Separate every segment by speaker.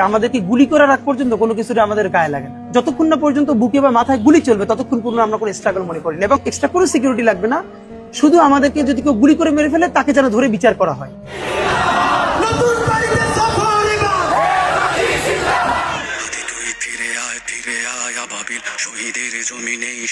Speaker 1: আমাদেরকে গুলি করার আগ পর্যন্ত কোনো কিছুটা আমাদের গায়ে লাগে না। যতক্ষণ না পর্যন্ত বুকে বা মাথায় গুলি চলবে, ততক্ষণ পর্যন্ত আমরা কোনো স্ট্রাগল মনে করি না এবং এক্সট্রা কোনো সিকিউরিটি লাগবে না। শুধু আমাদেরকে যদি কেউ গুলি করে মেরে ফেলে, তাকে যেন ধরে বিচার করা হয়।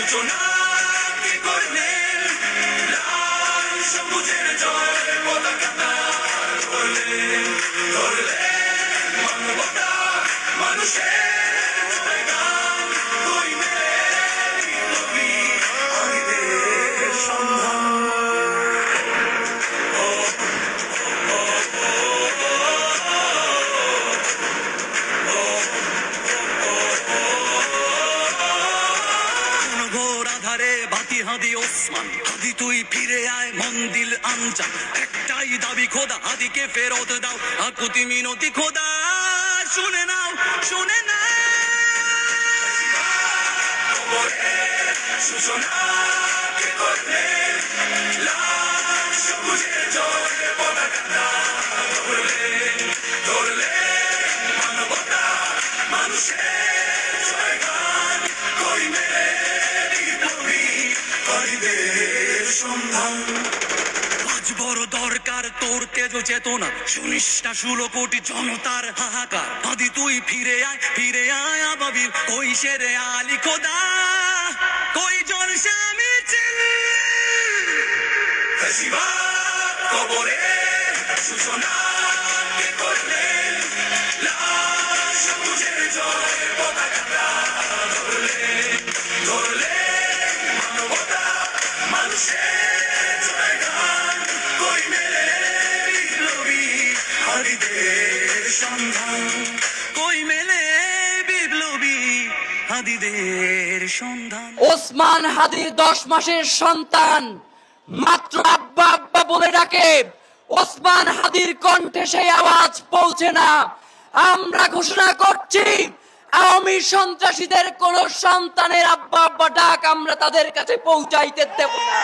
Speaker 2: সূচনা কে করলেন লাল সবুজের জয় পতাকাটা ধরলেন ধরলেন মানবতা মানুষের আধারে বাতি হাদি ওসমান। হাদি তুই ফিরে আয় মন্দিল আনচা একটাই দাবি খোদা, হাদিকে ফেরত দাও। আকুতি মিনতি খোদা, শুনে নাও, শুনে সূচনা কে লাল পতাকাটা হরিদের সন্ধান। আজ বড় দরকার তোর তেজ চেতনা। শুনিস না ষোলো কোটি জনতার হাহাকার। আদি তুই ফিরে আয় ফিরে আয় আবাবিল। কই সেরে আলি খোদা? কই জন স্বামী কবরে সূচনা। হাদিদের সন্ধান। কই মেলে বিপ্লবী হাদিদের সন্ধান?
Speaker 3: ওসমান হাদির দশ মাসের সন্তান, মাত্র আব্বা আব্বা বলে ডাকে। ওসমান হাদির কণ্ঠে সেই আওয়াজ পৌঁছে না। আমরা ঘোষণা করছি, আওয়ামী সন্ত্রাসীদের কোন সন্তানের আব্বা আব্বা ডাক আমরা তাদের কাছে পৌঁছাইতে দেব না।